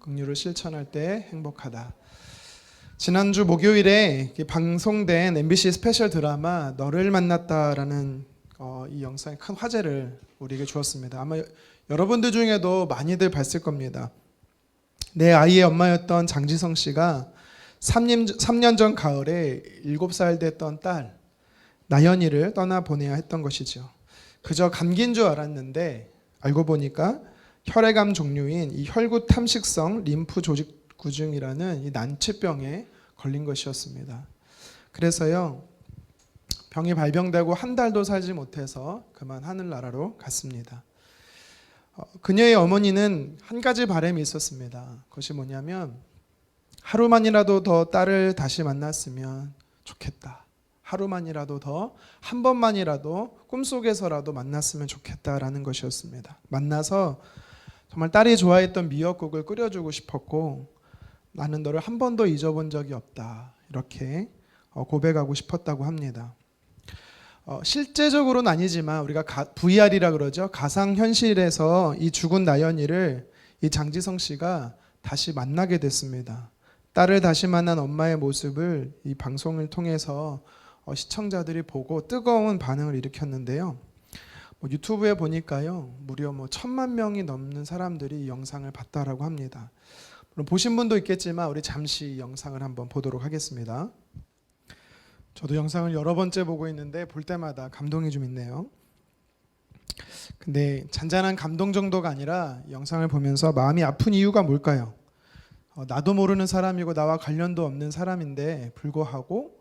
긍휼을 실천할 때 행복하다. 지난주 목요일에 방송된 MBC 스페셜 드라마 너를 만났다라는 어, 이 영상이 큰 화제를 우리에게 주었습니다. 아마 여러분들 중에도 많이들 봤을 겁니다. 내 아이의 엄마였던 장지성 씨가 3년, 3년 전 가을에 7살 됐던 딸 나연이를 떠나 보내야 했던 것이죠. 그저 감기인 줄 알았는데 알고 보니까 혈액암 종류인 이 혈구 탐식성 림프 조직 구증이라는 이 난치병에 걸린 것이었습니다. 그래서요 병이 발병되고 한 달도 살지 못해서 그만 하늘나라로 갔습니다. 어, 그녀의 어머니는 한 가지 바람이 있었습니다. 그것이 뭐냐면 하루만이라도 더 딸을 다시 만났으면 좋겠다. 하루만이라도 더 한 번만이라도 꿈속에서라도 만났으면 좋겠다라는 것이었습니다. 만나서 정말 딸이 좋아했던 미역국을 끓여주고 싶었고 나는 너를 한 번도 잊어본 적이 없다. 이렇게 어, 고백하고 싶었다고 합니다. 어, 실제적으로는 아니지만 우리가 가, VR이라 그러죠. 가상 현실에서 이 죽은 나연이를 이 장지성 씨가 다시 만나게 됐습니다. 딸을 다시 만난 엄마의 모습을 이 방송을 통해서 어, 시청자들이 보고 뜨거운 반응을 일으켰는데요. 뭐 유튜브에 보니까요 무려 뭐 천만 명이 넘는 사람들이 이 영상을 봤다라고 합니다. 물론 보신 분도 있겠지만 우리 잠시 이 영상을 한번 보도록 하겠습니다. 저도 영상을 여러 번째 보고 있는데 볼 때마다 감동이 좀 있네요. 근데 잔잔한 감동 정도가 아니라 이 영상을 보면서 마음이 아픈 이유가 뭘까요? 어, 나도 모르는 사람이고 나와 관련도 없는 사람인데 불구하고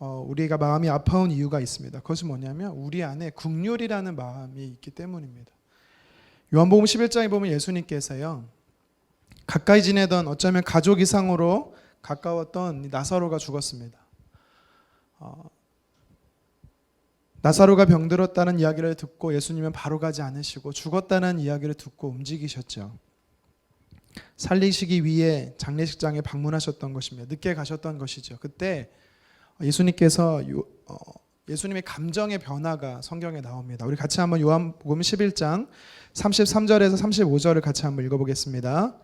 어, 우리가 마음이 아파온 이유가 있습니다. 그것은 뭐냐면 우리 안에 국률이라는 마음이 있기 때문입니다. 요한복음 11장에 보면 예수님께서요. 가까이 지내던 어쩌면 가족 이상으로 가까웠던 나사로가 죽었습니다. 어, 나사로가 병들었다는 이야기를 듣고 예수님은 바로 가지 않으시고 죽었다는 이야기를 듣고 움직이셨죠. 살리시기 위해 장례식장에 방문하셨던 것입니다. 늦게 가셨던 것이죠. 그때 예수님께서 요, 어, 예수님의 감정의 변화가 성경에 나옵니다. 우리 같이 한번 요한복음 11장 33절에서 35절을 같이 한번 읽어보겠습니다.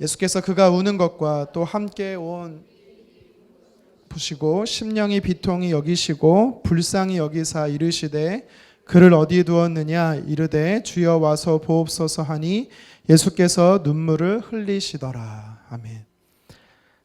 예수께서 그가 우는 것과 또 함께 온 보시고 심령이 비통이 여기시고 불쌍히 여기사 이르시되 그를 어디에 두었느냐 이르되 주여 와서 보옵소서 하니 예수께서 눈물을 흘리시더라. 아멘.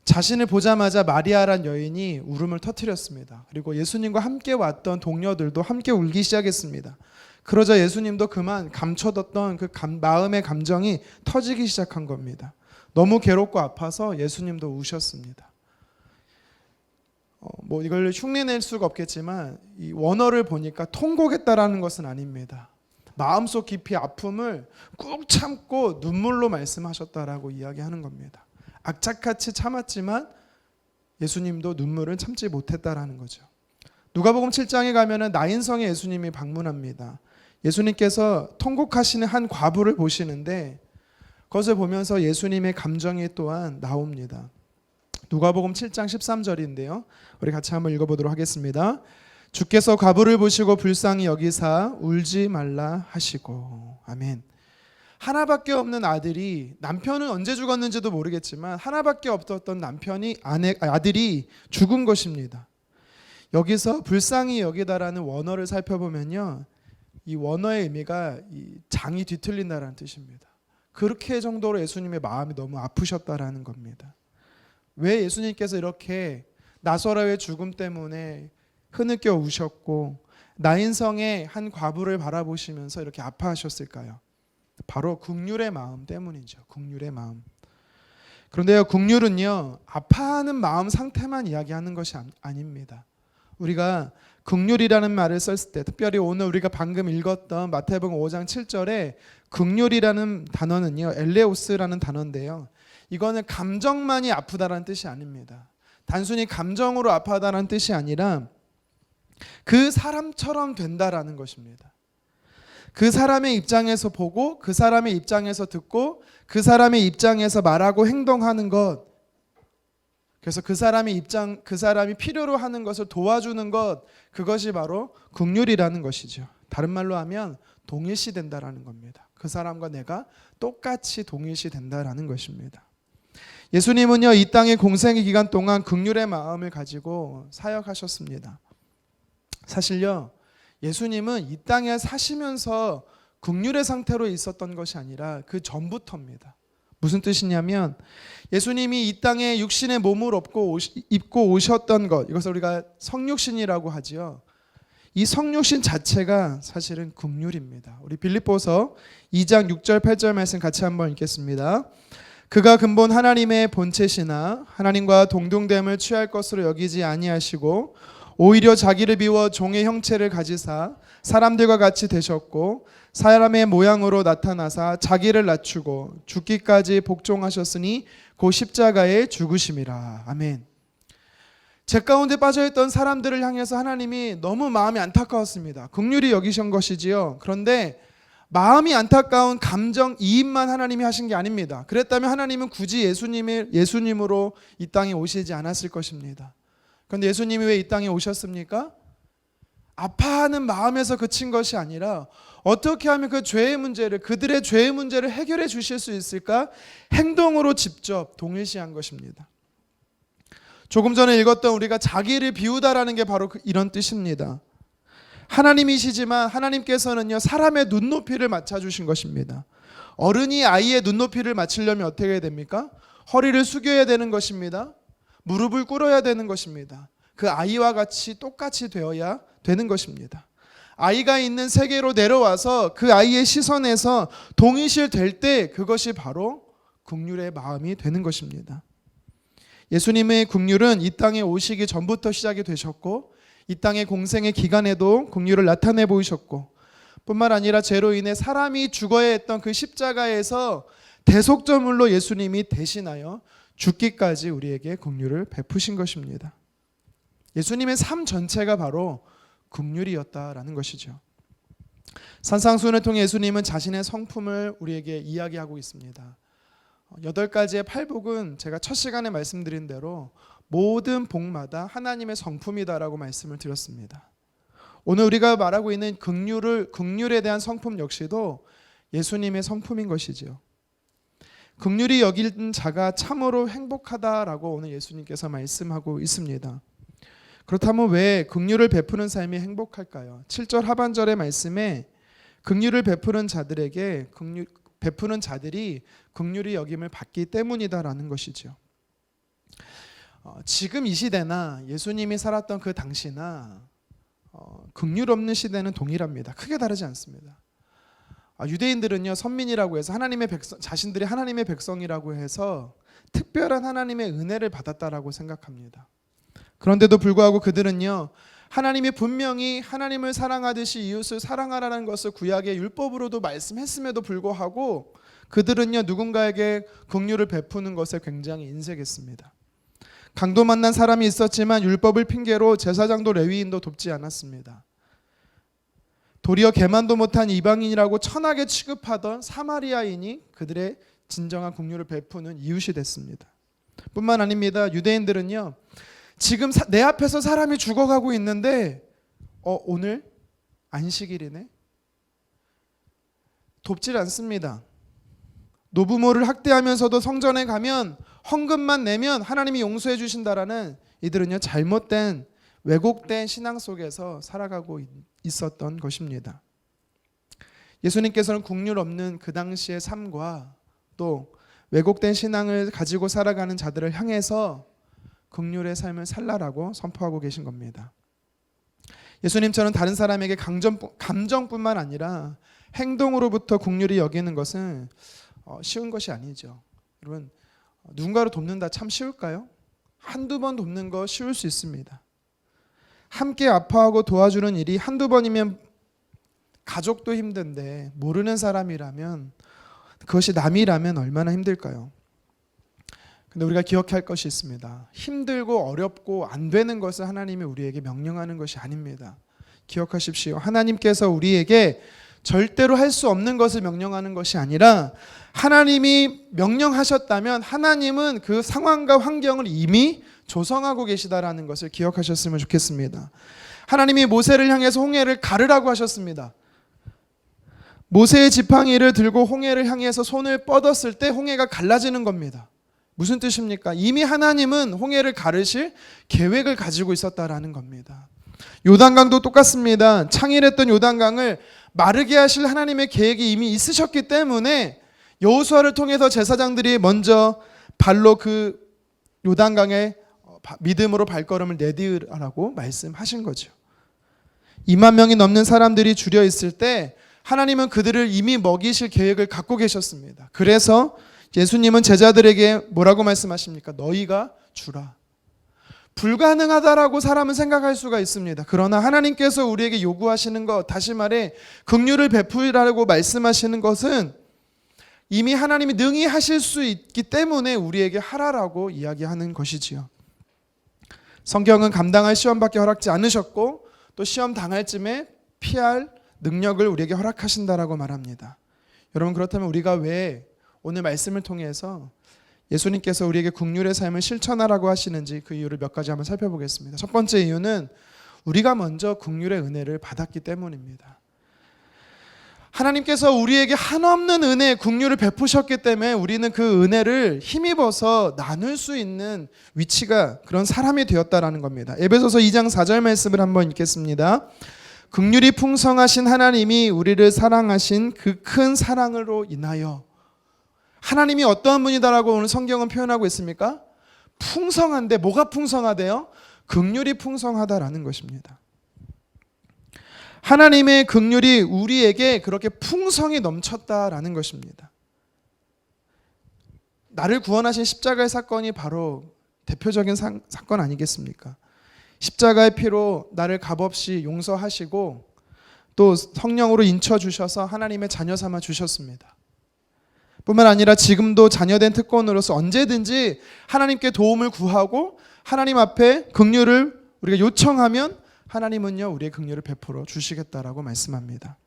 자신을 보자마자 마리아란 여인이 울음을 터뜨렸습니다. 그리고 예수님과 함께 왔던 동료들도 함께 울기 시작했습니다. 그러자 예수님도 그만 감춰뒀던 그 감, 마음의 감정이 터지기 시작한 겁니다. 너무 괴롭고 아파서 예수님도 우셨습니다. 어, 뭐 이걸 흉내낼 수가 없겠지만 이 원어를 보니까 통곡했다라는 것은 아닙니다. 마음속 깊이 아픔을 꾹 참고 눈물로 말씀하셨다라고 이야기하는 겁니다. 악착같이 참았지만 예수님도 눈물을 참지 못했다라는 거죠. 누가복음 7장에 가면은 나인성에 예수님이 방문합니다. 예수님께서 통곡하시는 한 과부를 보시는데 그것을 보면서 예수님의 감정이 또한 나옵니다. 누가복음 7장 13절인데요. 우리 같이 한번 읽어보도록 하겠습니다. 주께서 과부를 보시고 불쌍히 여기사 울지 말라 하시고 아멘. 하나밖에 없는 아들이 남편은 언제 죽었는지도 모르겠지만 하나밖에 없었던 남편이 아내 아들이 죽은 것입니다. 여기서 불쌍히 여기다라는 원어를 살펴보면요. 이 원어의 의미가 이 장이 뒤틀린다라는 뜻입니다. 그렇게 정도로 예수님의 마음이 너무 아프셨다라는 겁니다. 왜 예수님께서 이렇게 나사로의 죽음 때문에 흐느껴 우셨고 나인성의 한 과부를 바라보시면서 이렇게 아파하셨을까요? 바로 국률의 마음 때문이죠. 국률의 마음. 그런데요, 국률은요, 아파하는 마음 상태만 이야기하는 것이 아닙니다. 우리가 극률이라는 말을 썼을 때, 특별히 오늘 우리가 방금 읽었던 마태복음 5장 7절에 극률이라는 단어는요, 엘레오스라는 단어인데요. 이거는 감정만이 아프다라는 뜻이 아닙니다. 단순히 감정으로 아파하다는 뜻이 아니라 그 사람처럼 된다라는 것입니다. 그 사람의 입장에서 보고 그 사람의 입장에서 듣고 그 사람의 입장에서 말하고 행동하는 것 그래서 그 사람의 입장 그 사람이 필요로 하는 것을 도와주는 것 그것이 바로 국률이라는 것이죠. 다른 말로 하면 동일시 된다라는 겁니다. 그 사람과 내가 똑같이 동일시 된다라는 것입니다. 예수님은요 이 땅의 공생의 기간 동안 극률의 마음을 가지고 사역하셨습니다. 사실요 예수님은 이 땅에 사시면서 극률의 상태로 있었던 것이 아니라 그 전부터입니다. 무슨 뜻이냐면 예수님이 이 땅에 육신의 몸을 입고, 오시, 입고 오셨던 것 이것을 우리가 성육신이라고 하지요. 이 성육신 자체가 사실은 극률입니다. 우리 빌립보서 2장 6절 8절 말씀 같이 한번 읽겠습니다. 그가 근본 하나님의 본체시나 하나님과 동등됨을 취할 것으로 여기지 아니하시고 오히려 자기를 비워 종의 형체를 가지사 사람들과 같이 되셨고 사람의 모양으로 나타나사 자기를 낮추고 죽기까지 복종하셨으니 고 십자가에 죽으심이라. 아멘. 제 가운데 빠져있던 사람들을 향해서 하나님이 너무 마음이 안타까웠습니다. 극률이 여기신 것이지요. 그런데 마음이 안타까운 감정 이입만 하나님이 하신 게 아닙니다. 그랬다면 하나님은 굳이 예수님을 예수님으로 이 땅에 오시지 않았을 것입니다. 그런데 예수님이 왜 이 땅에 오셨습니까? 아파하는 마음에서 그친 것이 아니라 어떻게 하면 그 죄의 문제를 그들의 죄의 문제를 해결해 주실 수 있을까? 행동으로 직접 동일시한 것입니다. 조금 전에 읽었던 우리가 자기를 비우다라는 게 바로 그- 이런 뜻입니다. 하나님이시지만 하나님께서는요 사람의 눈높이를 맞춰 주신 것입니다. 어른이 아이의 눈높이를 맞추려면 어떻게 해야 됩니까? 허리를 숙여야 되는 것입니다. 무릎을 꿇어야 되는 것입니다. 그 아이와 같이 똑같이 되어야 되는 것입니다. 아이가 있는 세계로 내려와서 그 아이의 시선에서 동의실 될 때 그것이 바로 국률의 마음이 되는 것입니다. 예수님의 국률은 이 땅에 오시기 전부터 시작이 되셨고 이 땅의 공생의 기간에도 국률을 나타내 보이셨고 뿐만 아니라 죄로 인해 사람이 죽어야 했던 그 십자가에서 대속점물로 예수님이 대신하여 죽기까지 우리에게 국률을 베푸신 것입니다. 예수님의 삶 전체가 바로 국률이었다라는 것이죠. 산상수훈을 통해 예수님은 자신의 성품을 우리에게 이야기하고 있습니다. 여덟 가지의 팔복은 제가 첫 시간에 말씀드린 대로 모든 복마다 하나님의 성품이다라고 말씀을 드렸습니다. 오늘 우리가 말하고 있는 극률을 극률에 대한 성품 역시도 예수님의 성품인 것이지요. 극률이 여긴 자가 참으로 행복하다라고 오늘 예수님께서 말씀하고 있습니다. 그렇다면 왜 극률을 베푸는 삶이 행복할까요? 7절 하반절의 말씀에 극률을 베푸는 자들에게 극률, 베푸는 자들이 극률이 여김을 받기 때문이다라는 것이죠. 어, 지금 이 시대나 예수님이 살았던 그 당시나 어, 극률 없는 시대는 동일합니다. 크게 다르지 않습니다. 아, 유대인들은요 선민이라고 해서 하나님의 백성, 자신들이 하나님의 백성이라고 해서 특별한 하나님의 은혜를 받았다라고 생각합니다. 그런데도 불구하고 그들은요 하나님이 분명히 하나님을 사랑하듯이 이웃을 사랑하라는 것을 구약의 율법으로도 말씀했음에도 불구하고 그들은요 누군가에게 긍휼을 베푸는 것에 굉장히 인색했습니다. 강도 만난 사람이 있었지만 율법을 핑계로 제사장도 레위인도 돕지 않았습니다. 도리어 개만도 못한 이방인이라고 천하게 취급하던 사마리아인이 그들의 진정한 긍휼을 베푸는 이웃이 됐습니다. 뿐만 아닙니다. 유대인들은요. 지금 사, 내 앞에서 사람이 죽어가고 있는데 어 오늘 안식일이네. 돕질 않습니다. 노부모를 학대하면서도 성전에 가면 헌금만 내면 하나님이 용서해 주신다라는 이들은요 잘못된 왜곡된 신앙 속에서 살아가고 있었던 것입니다. 예수님께서는 국률 없는 그 당시의 삶과 또 왜곡된 신앙을 가지고 살아가는 자들을 향해서 극률의 삶을 살라라고 선포하고 계신 겁니다. 예수님처럼 다른 사람에게 감정, 감정뿐만 아니라 행동으로부터 국률이 여기는 것은 어, 쉬운 것이 아니죠. 여러분 누군가를 돕는다 참 쉬울까요? 한두 번 돕는 거 쉬울 수 있습니다. 함께 아파하고 도와주는 일이 한두 번이면 가족도 힘든데 모르는 사람이라면 그것이 남이라면 얼마나 힘들까요? 근데 우리가 기억할 것이 있습니다. 힘들고 어렵고 안 되는 것을 하나님이 우리에게 명령하는 것이 아닙니다. 기억하십시오. 하나님께서 우리에게 절대로 할 수 없는 것을 명령하는 것이 아니라 하나님이 명령하셨다면 하나님은 그 상황과 환경을 이미 조성하고 계시다라는 것을 기억하셨으면 좋겠습니다. 하나님이 모세를 향해서 홍해를 가르라고 하셨습니다. 모세의 지팡이를 들고 홍해를 향해서 손을 뻗었을 때 홍해가 갈라지는 겁니다. 무슨 뜻입니까? 이미 하나님은 홍해를 가르실 계획을 가지고 있었다라는 겁니다. 요단강도 똑같습니다. 창일했던 요단강을 마르게 하실 하나님의 계획이 이미 있으셨기 때문에 여호수아를 통해서 제사장들이 먼저 발로 그 요단강에 믿음으로 발걸음을 내디으라고 말씀하신 거죠. 2만 명이 넘는 사람들이 줄여 있을 때 하나님은 그들을 이미 먹이실 계획을 갖고 계셨습니다. 그래서 예수님은 제자들에게 뭐라고 말씀하십니까? 너희가 주라. 불가능하다라고 사람은 생각할 수가 있습니다. 그러나 하나님께서 우리에게 요구하시는 것, 다시 말해 긍휼을 베풀이라고 말씀하시는 것은 이미 하나님이 능히 하실 수 있기 때문에 우리에게 하라라고 이야기하는 것이지요. 성경은 감당할 시험밖에 허락지 않으셨고 또 시험 당할 쯤에 피할 능력을 우리에게 허락하신다라고 말합니다. 여러분 그렇다면 우리가 왜 오늘 말씀을 통해서 예수님께서 우리에게 국률의 삶을 실천하라고 하시는지 그 이유를 몇 가지 한번 살펴보겠습니다. 첫 번째 이유는 우리가 먼저 국률의 은혜를 받았기 때문입니다. 하나님께서 우리에게 한없는 은혜, 국률을 베푸셨기 때문에 우리는 그 은혜를 힘입어서 나눌 수 있는 위치가 그런 사람이 되었다라는 겁니다. 에베소서 2장 4절 말씀을 한번 읽겠습니다. 극률이 풍성하신 하나님이 우리를 사랑하신 그 큰 사랑으로 인하여 하나님이 어떠한 분이다라고 오늘 성경은 표현하고 있습니까? 풍성한데 뭐가 풍성하대요? 극률이 풍성하다라는 것입니다. 하나님의 극률이 우리에게 그렇게 풍성히 넘쳤다라는 것입니다. 나를 구원하신 십자가의 사건이 바로 대표적인 사, 사건 아니겠습니까? 십자가의 피로 나를 값없이 용서하시고 또 성령으로 인쳐 주셔서 하나님의 자녀 삼아 주셨습니다. 뿐만 아니라 지금도 자녀된 특권으로서 언제든지 하나님께 도움을 구하고 하나님 앞에 긍휼을 우리가 요청하면 하나님은요 우리의 긍휼을 베풀어 주시겠다라고 말씀합니다.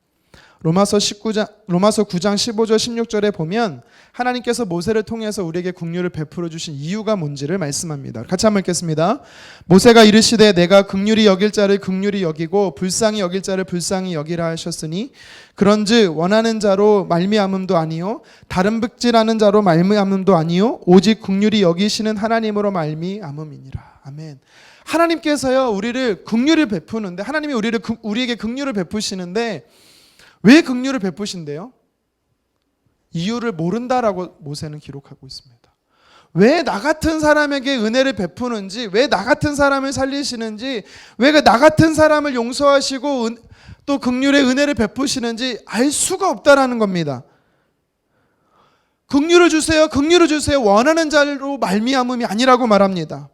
로마서 19장 로마서 9장 15절 16절에 보면 하나님께서 모세를 통해서 우리에게 긍휼을 베풀어 주신 이유가 뭔지를 말씀합니다. 같이 한번 읽겠습니다. 모세가 이르시되 내가 긍휼히 여길 자를 긍휼히 여기고 불쌍히 여길 자를 불쌍히 여기라 하셨으니 그런즉 원하는 자로 말미암음도 아니요 다른 백질하는 자로 말미암음도 아니요 오직 긍휼히 여기시는 하나님으로 말미암음이니라. 아멘. 하나님께서요 우리를 긍휼을 베푸는데 하나님이 우리를 우리에게 긍휼을 베푸시는데 왜 긍휼을 베푸신대요? 이유를 모른다라고 모세는 기록하고 있습니다. 왜 나 같은 사람에게 은혜를 베푸는지, 왜 나 같은 사람을 살리시는지, 왜 나 같은 사람을 용서하시고 은, 또 긍휼의 은혜를 베푸시는지 알 수가 없다라는 겁니다. 긍휼을 주세요, 긍휼을 주세요. 원하는 자로 말미암음이 아니라고 말합니다.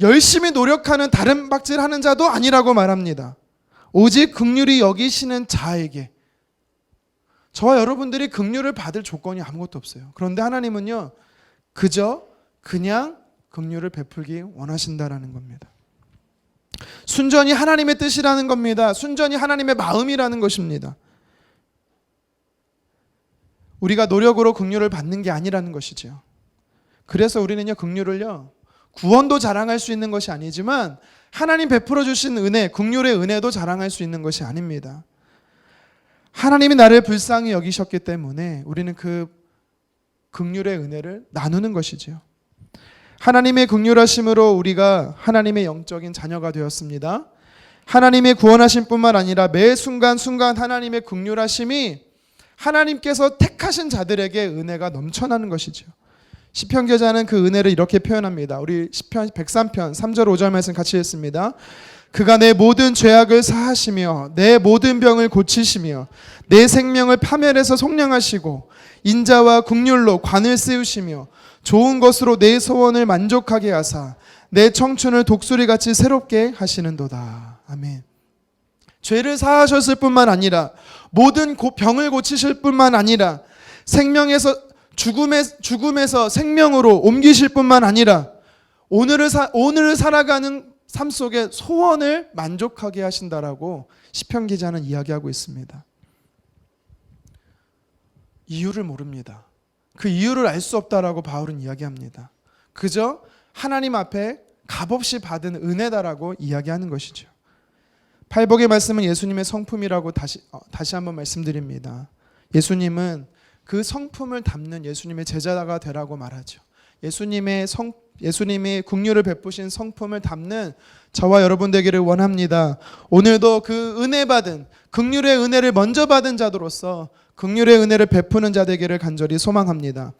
열심히 노력하는 다른 박질하는 자도 아니라고 말합니다. 오직 긍휼히 여기시는 자에게 저와 여러분들이 긍휼을 받을 조건이 아무것도 없어요. 그런데 하나님은요. 그저 그냥 긍휼을 베풀기 원하신다라는 겁니다. 순전히 하나님의 뜻이라는 겁니다. 순전히 하나님의 마음이라는 것입니다. 우리가 노력으로 긍휼을 받는 게 아니라는 것이지요. 그래서 우리는요 긍휼을요 구원도 자랑할 수 있는 것이 아니지만 하나님 베풀어 주신 은혜, 긍휼의 은혜도 자랑할 수 있는 것이 아닙니다. 하나님이 나를 불쌍히 여기셨기 때문에 우리는 그 극률의 은혜를 나누는 것이지요. 하나님의 극률하심으로 우리가 하나님의 영적인 자녀가 되었습니다. 하나님의 구원하심 뿐만 아니라 매 순간 순간 하나님의 극률하심이 하나님께서 택하신 자들에게 은혜가 넘쳐나는 것이죠. 시편 기자는 그 은혜를 이렇게 표현합니다. 우리 시편 103편 3절 5절 말씀 같이 읽습니다. 그가 내 모든 죄악을 사하시며 내 모든 병을 고치시며 내 생명을 파멸해서 속량하시고 인자와 국률로 관을 세우시며 좋은 것으로 내 소원을 만족하게 하사 내 청춘을 독수리같이 새롭게 하시는도다. 아멘. 죄를 사하셨을 뿐만 아니라 모든 병을 고치실 뿐만 아니라 생명에서 죽음에, 죽음에서 생명으로 옮기실 뿐만 아니라 오늘을, 사, 오늘을 살아가는 삶 속에 소원을 만족하게 하신다라고 시편 기자는 이야기하고 있습니다. 이유를 모릅니다. 그 이유를 알 수 없다라고 바울은 이야기합니다. 그저 하나님 앞에 값없이 받은 은혜다라고 이야기하는 것이죠. 팔복의 말씀은 예수님의 성품이라고 다시 어, 다시 한번 말씀드립니다. 예수님은 그 성품을 담는 예수님의 제자가 되라고 말하죠. 예수님의 성 예수님이 국류를 베푸신 성품을 담는 저와 여러분 되기를 원합니다. 오늘도 그 은혜 받은 극률의 은혜를 먼저 받은 자로서 극률의 은혜를 베푸는 자 되기를 간절히 소망합니다.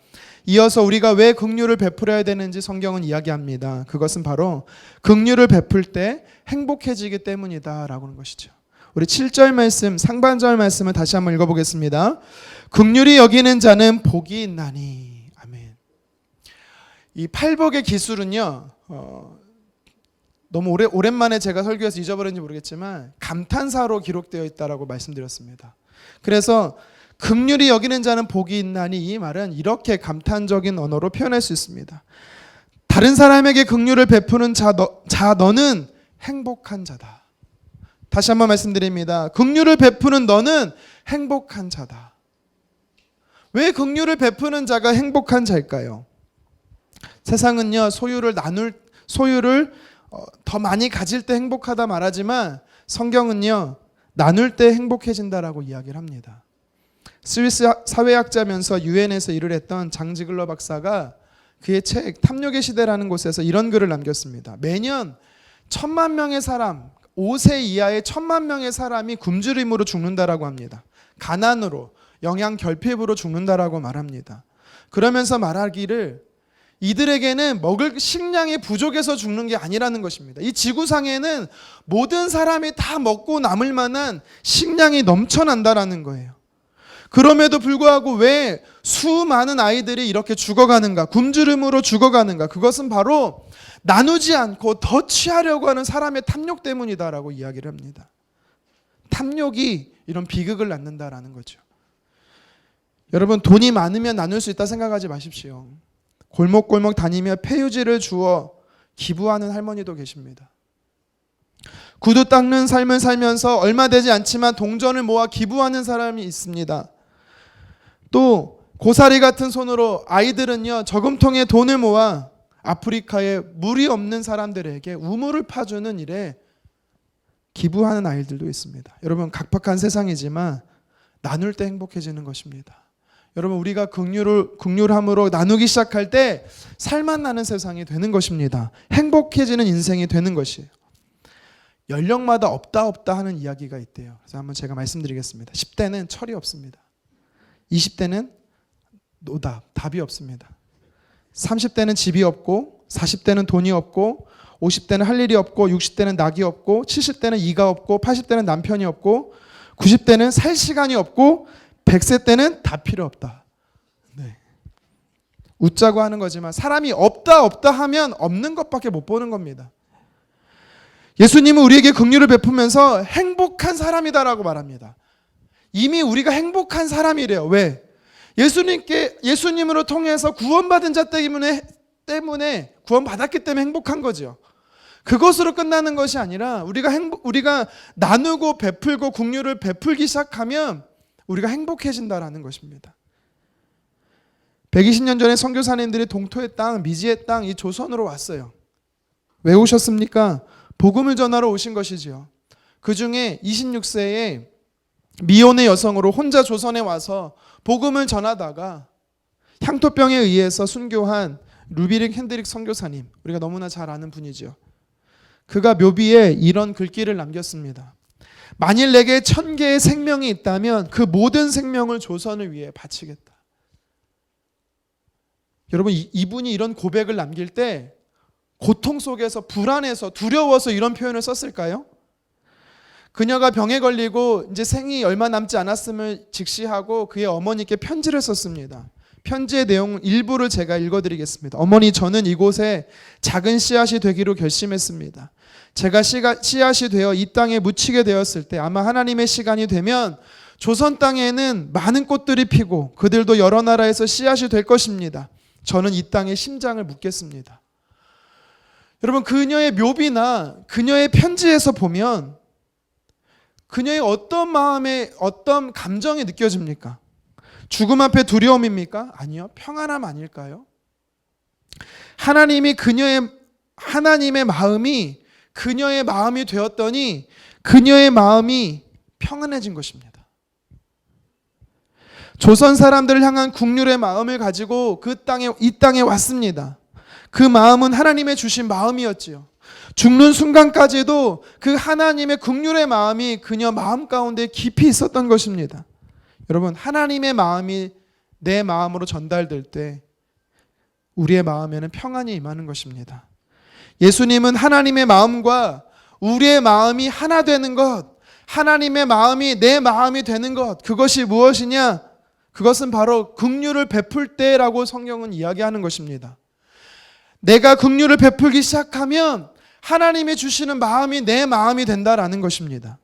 이어서 우리가 왜 극률을 베풀어야 되는지 성경은 이야기합니다. 그것은 바로 극률을 베풀 때 행복해지기 때문이다라고 하는 것이죠. 우리 7절 말씀 상반절 말씀을 다시 한번 읽어보겠습니다. 극률이 여기는 자는 복이 있나니 아멘. 이 팔복의 기술은요. 어, 너무 오래, 오랜만에 제가 설교해서 잊어버렸는지 모르겠지만 감탄사로 기록되어 있다라고 말씀드렸습니다. 그래서 극률이 여기는 자는 복이 있나니 이 말은 이렇게 감탄적인 언어로 표현할 수 있습니다. 다른 사람에게 극률을 베푸는 자, 너, 자 너는 행복한 자다. 다시 한번 말씀드립니다. 극률을 베푸는 너는 행복한 자다. 왜 극률을 베푸는 자가 행복한 자일까요? 세상은요 소유를 나눌 소유를 어, 더 많이 가질 때 행복하다 말하지만 성경은요 나눌 때 행복해진다라고 이야기를 합니다. 스위스 사회학자면서 유엔에서 일을 했던 장지글러 박사가 그의 책 탐욕의 시대라는 곳에서 이런 글을 남겼습니다. 매년 천만 명의 사람, 5세 이하의 천만 명의 사람이 굶주림으로 죽는다라고 합니다. 가난으로, 영양 결핍으로 죽는다라고 말합니다. 그러면서 말하기를 이들에게는 먹을 식량이 부족해서 죽는 게 아니라는 것입니다. 이 지구상에는 모든 사람이 다 먹고 남을 만한 식량이 넘쳐난다라는 거예요. 그럼에도 불구하고 왜 수많은 아이들이 이렇게 죽어가는가, 굶주림으로 죽어가는가, 그것은 바로 나누지 않고 더 취하려고 하는 사람의 탐욕 때문이다라고 이야기를 합니다. 탐욕이 이런 비극을 낳는다라는 거죠. 여러분, 돈이 많으면 나눌 수 있다 생각하지 마십시오. 골목골목 다니며 폐유지를 주어 기부하는 할머니도 계십니다. 구두 닦는 삶을 살면서 얼마 되지 않지만 동전을 모아 기부하는 사람이 있습니다. 또 고사리 같은 손으로 아이들은요 저금통에 돈을 모아 아프리카에 물이 없는 사람들에게 우물을 파주는 일에 기부하는 아이들도 있습니다. 여러분 각박한 세상이지만 나눌 때 행복해지는 것입니다. 여러분 우리가 극률을 극률함으로 나누기 시작할 때 살만 나는 세상이 되는 것입니다. 행복해지는 인생이 되는 것이에요. 연령마다 없다 없다 하는 이야기가 있대요. 그래서 한번 제가 말씀드리겠습니다. 10대는 철이 없습니다. 20대는 노답, 답이 없습니다. 30대는 집이 없고 40대는 돈이 없고 50대는 할 일이 없고 60대는 낙이 없고 70대는 이가 없고 80대는 남편이 없고 90대는 살 시간이 없고 100세 때는 다 필요 없다. 네. 웃자고 하는 거지만 사람이 없다 없다 하면 없는 것밖에 못 보는 겁니다. 예수님은 우리에게 긍휼을 베푸면서 행복한 사람이다라고 말합니다. 이미 우리가 행복한 사람이래요. 왜? 예수님께 예수님으로 통해서 구원받은 자 때문에 때문에 구원받았기 때문에 행복한 거죠. 그것으로 끝나는 것이 아니라 우리가 행복 우리가 나누고 베풀고 긍휼을 베풀기 시작하면 우리가 행복해진다라는 것입니다. 120년 전에 선교사님들이 동토의 땅, 미지의 땅, 이 조선으로 왔어요. 왜 오셨습니까? 복음을 전하러 오신 것이지요. 그 중에 26세에 미혼의 여성으로 혼자 조선에 와서 복음을 전하다가 향토병에 의해서 순교한 루비릭 핸드릭 선교사님, 우리가 너무나 잘 아는 분이죠. 그가 묘비에 이런 글귀를 남겼습니다. 만일 내게 천 개의 생명이 있다면 그 모든 생명을 조선을 위해 바치겠다. 여러분 이분이 이런 고백을 남길 때 고통 속에서 불안해서 두려워서 이런 표현을 썼을까요? 그녀가 병에 걸리고 이제 생이 얼마 남지 않았음을 직시하고 그의 어머니께 편지를 썼습니다. 편지의 내용 일부를 제가 읽어드리겠습니다. 어머니 저는 이곳에 작은 씨앗이 되기로 결심했습니다. 제가 씨앗이 되어 이 땅에 묻히게 되었을 때 아마 하나님의 시간이 되면 조선 땅에는 많은 꽃들이 피고 그들도 여러 나라에서 씨앗이 될 것입니다. 저는 이 땅에 심장을 묻겠습니다. 여러분 그녀의 묘비나 그녀의 편지에서 보면 그녀의 어떤 마음에 어떤 감정이 느껴집니까? 죽음 앞에 두려움입니까? 아니요. 평안함 아닐까요? 하나님이 그녀의 하나님의 마음이 그녀의 마음이 되었더니 그녀의 마음이 평안해진 것입니다. 조선 사람들을 향한 국률의 마음을 가지고 그 땅에 이 땅에 왔습니다. 그 마음은 하나님의 주신 마음이었지요. 죽는 순간까지도 그 하나님의 국률의 마음이 그녀 마음 가운데 깊이 있었던 것입니다. 여러분, 하나님의 마음이 내 마음으로 전달될 때 우리의 마음에는 평안이 임하는 것입니다. 예수님은 하나님의 마음과 우리의 마음이 하나 되는 것, 하나님의 마음이 내 마음이 되는 것, 그것이 무엇이냐? 그것은 바로 긍휼을 베풀 때라고 성경은 이야기하는 것입니다. 내가 긍휼을 베풀기 시작하면 하나님이 주시는 마음이 내 마음이 된다라는 것입니다.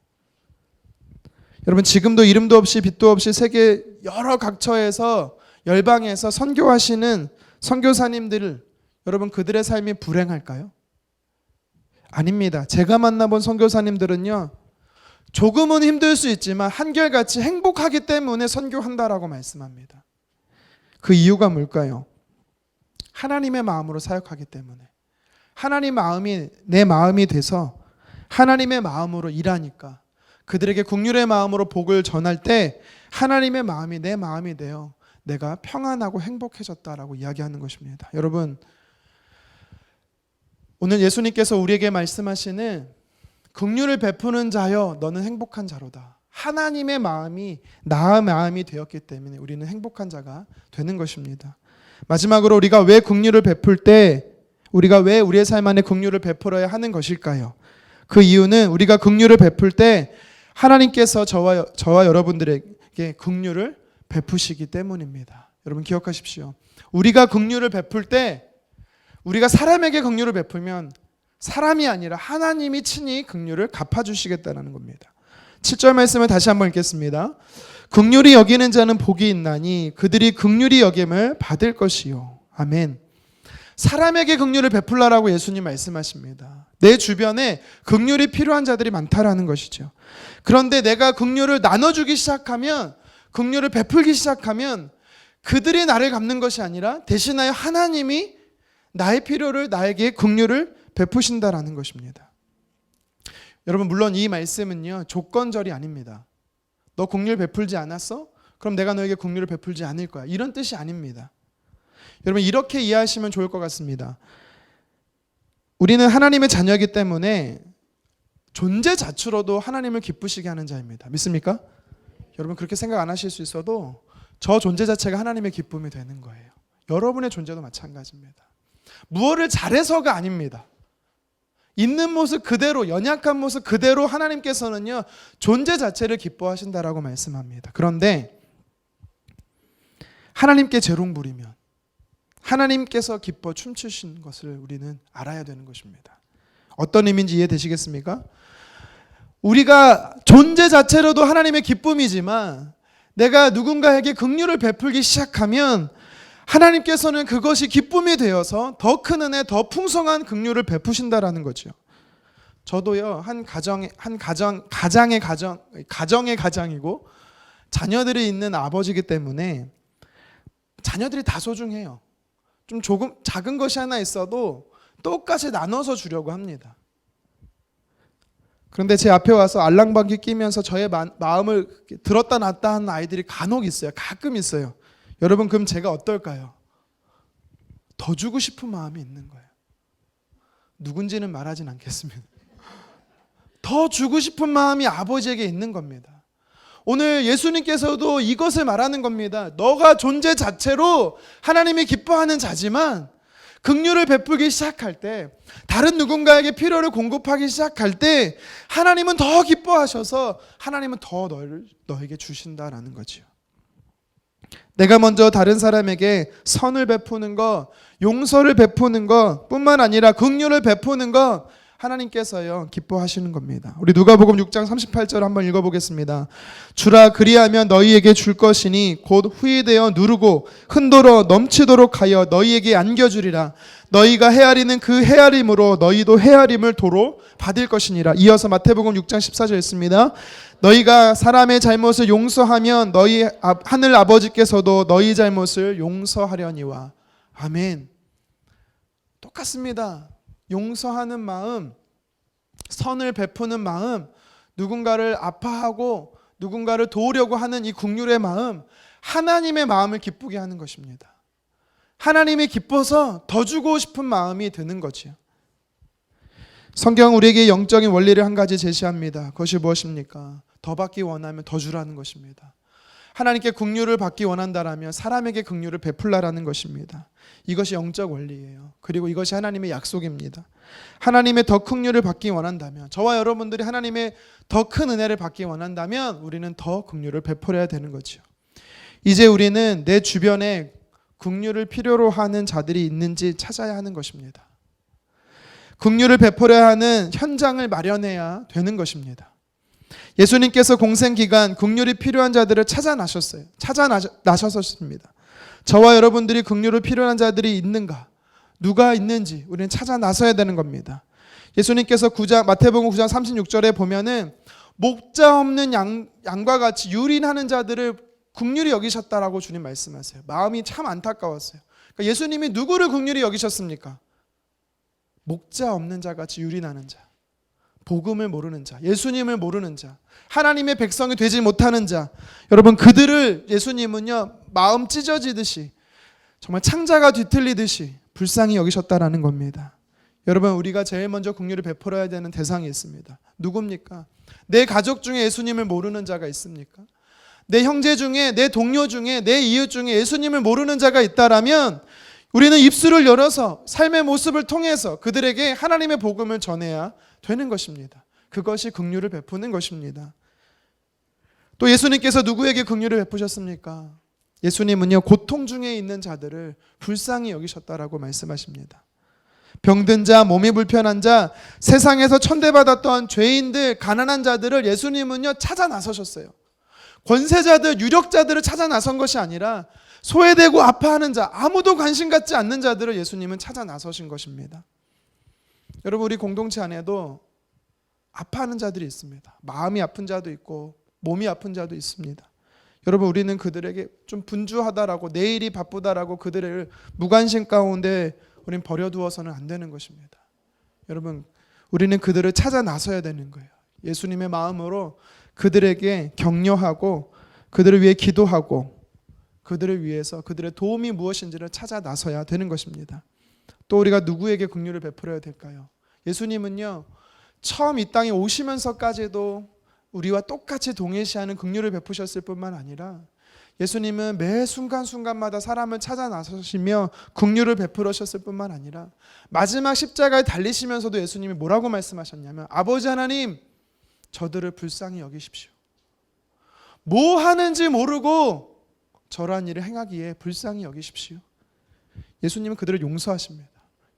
여러분 지금도 이름도 없이 빛도 없이 세계 여러 각처에서 열방에서 선교하시는 선교사님들 여러분 그들의 삶이 불행할까요? 아닙니다. 제가 만나본 선교사님들은요. 조금은 힘들 수 있지만 한결같이 행복하기 때문에 선교한다라고 말씀합니다. 그 이유가 뭘까요? 하나님의 마음으로 사역하기 때문에 하나님 마음이 내 마음이 돼서 하나님의 마음으로 일하니까 그들에게 국률의 마음으로 복을 전할 때 하나님의 마음이 내 마음이 되어 내가 평안하고 행복해졌다라고 이야기하는 것입니다. 여러분 오늘 예수님께서 우리에게 말씀하시는 긍휼을 베푸는 자여 너는 행복한 자로다. 하나님의 마음이 나의 마음이 되었기 때문에 우리는 행복한 자가 되는 것입니다. 마지막으로 우리가 왜 긍휼을 베풀 때 우리가 왜 우리의 삶 안에 긍휼을 베풀어야 하는 것일까요? 그 이유는 우리가 긍휼을 베풀 때 하나님께서 저와 저와 여러분들에게 긍휼을 베푸시기 때문입니다. 여러분 기억하십시오. 우리가 긍휼을 베풀 때 우리가 사람에게 긍휼을 베풀면 사람이 아니라 하나님이 친히 긍휼을 갚아 주시겠다는 겁니다. 7절 말씀을 다시 한번 읽겠습니다. 긍휼히 여기는 자는 복이 있나니 그들이 긍휼히 여김을 받을 것이요. 아멘. 사람에게 긍휼을 베풀라라고 예수님 말씀하십니다. 내 주변에 긍휼이 필요한 자들이 많다라는 것이죠. 그런데 내가 긍휼을 나눠주기 시작하면 긍휼을 베풀기 시작하면 그들이 나를 갚는 것이 아니라 대신하여 하나님이 나의 필요를 나에게 긍휼을 베푸신다라는 것입니다. 여러분 물론 이 말씀은요 조건절이 아닙니다. 너 긍휼 베풀지 않았어? 그럼 내가 너에게 긍휼을 베풀지 않을 거야. 이런 뜻이 아닙니다. 여러분 이렇게 이해하시면 좋을 것 같습니다. 우리는 하나님의 자녀이기 때문에 존재 자체로도 하나님을 기쁘시게 하는 자입니다. 믿습니까? 여러분 그렇게 생각 안 하실 수 있어도 저 존재 자체가 하나님의 기쁨이 되는 거예요. 여러분의 존재도 마찬가지입니다. 무엇을 잘해서가 아닙니다. 있는 모습 그대로 연약한 모습 그대로 하나님께서는요 존재 자체를 기뻐하신다라고 말씀합니다. 그런데 하나님께 재롱 부리면 하나님께서 기뻐 춤추신 것을 우리는 알아야 되는 것입니다. 어떤 의미인지 이해되시겠습니까? 우리가 존재 자체로도 하나님의 기쁨이지만 내가 누군가에게 긍휼을 베풀기 시작하면 하나님께서는 그것이 기쁨이 되어서 더 큰 은혜, 더 풍성한 긍휼을 베푸신다라는 거죠. 저도요 한 가정 한 가정 가장의 가정 가정의 가장이고 자녀들이 있는 아버지이기 때문에 자녀들이 다 소중해요. 좀 조금 작은 것이 하나 있어도 똑같이 나눠서 주려고 합니다. 그런데 제 앞에 와서 알랑방귀 끼면서 저의 마, 마음을 들었다 놨다 하는 아이들이 간혹 있어요. 가끔 있어요. 여러분 그럼 제가 어떨까요? 더 주고 싶은 마음이 있는 거예요. 누군지는 말하진 않겠습니다. 더 주고 싶은 마음이 아버지에게 있는 겁니다. 오늘 예수님께서도 이것을 말하는 겁니다. 너가 존재 자체로 하나님이 기뻐하는 자지만 긍휼을 베풀기 시작할 때 다른 누군가에게 필요를 공급하기 시작할 때 하나님은 더 기뻐하셔서 하나님은 더 너를 너에게 주신다라는 거지요. 내가 먼저 다른 사람에게 선을 베푸는 것, 용서를 베푸는 것 뿐만 아니라 긍휼을 베푸는 것 하나님께서요 기뻐하시는 겁니다. 우리 누가복음 6장 38절 한번 읽어보겠습니다. 주라 그리하면 너희에게 줄 것이니 곧 후이되어 누르고 흔들어 넘치도록 하여 너희에게 안겨주리라. 너희가 헤아리는 그 헤아림으로 너희도 헤아림을 도로 받을 것이니라. 이어서 마태복음 6장 14절 있습니다. 너희가 사람의 잘못을 용서하면 너희 하늘 아버지께서도 너희 잘못을 용서하려니와. 아멘. 똑같습니다. 용서하는 마음, 선을 베푸는 마음, 누군가를 아파하고 누군가를 도우려고 하는 이 국률의 마음, 하나님의 마음을 기쁘게 하는 것입니다. 하나님이 기뻐서 더 주고 싶은 마음이 드는 거지요. 성경 우리에게 영적인 원리를 한 가지 제시합니다. 그것이 무엇입니까? 더 받기 원하면 더 주라는 것입니다. 하나님께 긍휼을 받기 원한다라면 사람에게 긍휼을 베풀라라는 것입니다. 이것이 영적 원리예요. 그리고 이것이 하나님의 약속입니다. 하나님의 더 긍휼을 받기 원한다면 저와 여러분들이 하나님의 더 큰 은혜를 받기 원한다면 우리는 더 긍휼을 베풀어야 되는 거죠. 이제 우리는 내 주변에 긍휼을 필요로 하는 자들이 있는지 찾아야 하는 것입니다. 긍휼을 베풀어야 하는 현장을 마련해야 되는 것입니다. 예수님께서 공생 기간 긍휼이 필요한 자들을 찾아 나셨어요. 찾아 나셨습니다. 저와 여러분들이 긍휼을 필요한 자들이 있는가? 누가 있는지 우리는 찾아 나서야 되는 겁니다. 예수님께서 9장 마태복음 9장 36절에 보면은 목자 없는 양, 양과 같이 유린하는 자들을 긍휼히 여기셨다라고 주님 말씀하세요. 마음이 참 안타까웠어요. 그러니까 예수님이 누구를 긍휼히 여기셨습니까? 목자 없는 자 같이 유린하는 자. 복음을 모르는 자, 예수님을 모르는 자, 하나님의 백성이 되지 못하는 자, 여러분 그들을 예수님은요 마음 찢어지듯이 정말 창자가 뒤틀리듯이 불쌍히 여기셨다라는 겁니다. 여러분 우리가 제일 먼저 긍휼을 베풀어야 되는 대상이 있습니다. 누굽니까? 내 가족 중에 예수님을 모르는 자가 있습니까? 내 형제 중에 내 동료 중에 내 이웃 중에 예수님을 모르는 자가 있다라면 우리는 입술을 열어서 삶의 모습을 통해서 그들에게 하나님의 복음을 전해야 되는 것입니다. 그것이 긍휼을 베푸는 것입니다. 또 예수님께서 누구에게 긍휼을 베푸셨습니까? 예수님은요 고통 중에 있는 자들을 불쌍히 여기셨다라고 말씀하십니다. 병든 자, 몸이 불편한 자, 세상에서 천대받았던 죄인들, 가난한 자들을 예수님은요 찾아 나서셨어요. 권세자들, 유력자들을 찾아 나선 것이 아니라 소외되고 아파하는 자, 아무도 관심 갖지 않는 자들을 예수님은 찾아 나서신 것입니다. 여러분 우리 공동체 안에도 아파하는 자들이 있습니다. 마음이 아픈 자도 있고 몸이 아픈 자도 있습니다. 여러분 우리는 그들에게 좀 분주하다라고 내일이 바쁘다라고 그들을 무관심 가운데 우린 버려두어서는 안 되는 것입니다. 여러분 우리는 그들을 찾아 나서야 되는 거예요. 예수님의 마음으로 그들에게 격려하고 그들을 위해 기도하고 그들을 위해서 그들의 도움이 무엇인지를 찾아 나서야 되는 것입니다. 또 우리가 누구에게 긍휼을 베풀어야 될까요? 예수님은요. 처음 이 땅에 오시면서까지도 우리와 똑같이 동일시하는 긍휼을 베푸셨을 뿐만 아니라 예수님은 매 순간순간마다 사람을 찾아 나서시며 긍휼을 베풀으셨을 뿐만 아니라 마지막 십자가에 달리시면서도 예수님이 뭐라고 말씀하셨냐면 아버지 하나님 저들을 불쌍히 여기십시오. 뭐 하는지 모르고 저러한 일을 행하기에 불쌍히 여기십시오. 예수님은 그들을 용서하십니다.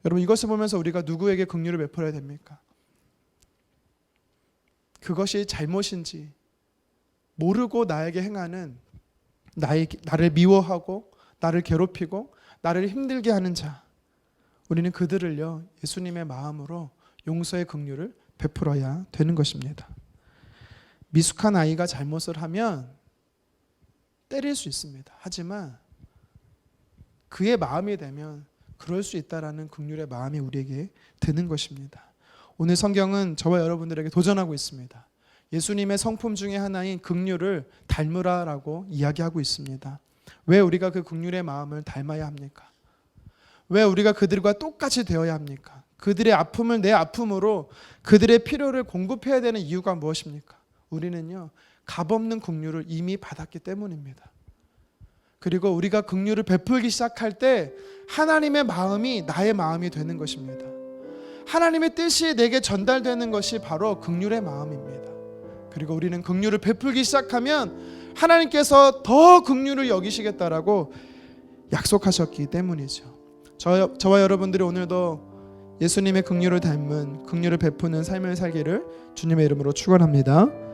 여러분 이것을 보면서 우리가 누구에게 긍휼을 베풀어야 됩니까? 그것이 잘못인지 모르고 나에게 행하는 나의 나를 미워하고 나를 괴롭히고 나를 힘들게 하는 자 우리는 그들을요 예수님의 마음으로 용서의 긍휼을 베풀어야 되는 것입니다. 미숙한 아이가 잘못을 하면 때릴 수 있습니다. 하지만 그의 마음이 되면 그럴 수 있다라는 긍휼의 마음이 우리에게 드는 것입니다. 오늘 성경은 저와 여러분들에게 도전하고 있습니다. 예수님의 성품 중에 하나인 긍휼을 닮으라라고 이야기하고 있습니다. 왜 우리가 그 긍휼의 마음을 닮아야 합니까? 왜 우리가 그들과 똑같이 되어야 합니까? 그들의 아픔을 내 아픔으로 그들의 필요를 공급해야 되는 이유가 무엇입니까? 우리는요 값없는 긍휼을 이미 받았기 때문입니다. 그리고 우리가 긍휼을 베풀기 시작할 때 하나님의 마음이 나의 마음이 되는 것입니다. 하나님의 뜻이 내게 전달되는 것이 바로 긍휼의 마음입니다. 그리고 우리는 긍휼을 베풀기 시작하면 하나님께서 더 긍휼을 여기시겠다라고 약속하셨기 때문이죠. 저, 저와 여러분들이 오늘도 예수님의 긍휼을 닮은 긍휼을 베푸는 삶을 살기를 주님의 이름으로 축원합니다.